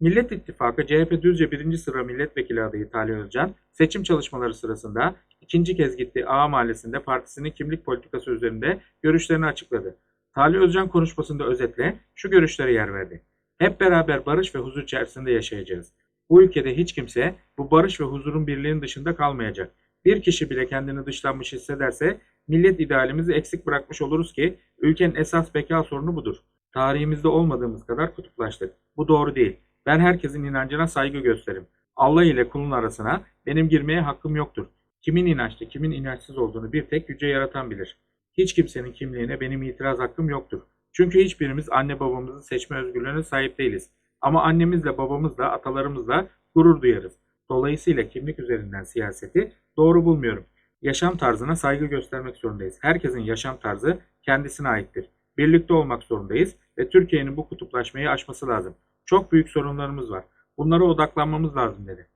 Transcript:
Millet İttifakı CHP Düzce 1. sıra milletvekili adayı Talih Özcan, seçim çalışmaları sırasında ikinci kez gittiği Ağa Mahallesi'nde partisinin kimlik politikası üzerinde görüşlerini açıkladı. Talih Özcan konuşmasında özetle şu görüşlere yer verdi. Hep beraber barış ve huzur içerisinde yaşayacağız. Bu ülkede hiç kimse bu barış ve huzurun birliğin dışında kalmayacak. Bir kişi bile kendini dışlanmış hissederse millet idealimizi eksik bırakmış oluruz ki ülkenin esas beka sorunu budur. Tarihimizde olmadığımız kadar kutuplaştık. Bu doğru değil. Ben herkesin inancına saygı gösteririm. Allah ile kulun arasına benim girmeye hakkım yoktur. Kimin inançlı, kimin inançsız olduğunu bir tek yüce yaratan bilir. Hiç kimsenin kimliğine benim itiraz hakkım yoktur. Çünkü hiçbirimiz anne babamızı seçme özgürlüğüne sahip değiliz. Ama annemizle babamızla, atalarımızla gurur duyarız. Dolayısıyla kimlik üzerinden siyaseti doğru bulmuyorum. Yaşam tarzına saygı göstermek zorundayız. Herkesin yaşam tarzı kendisine aittir. Birlikte olmak zorundayız ve Türkiye'nin bu kutuplaşmayı aşması lazım. Çok büyük sorunlarımız var. Bunlara odaklanmamız lazım dedi.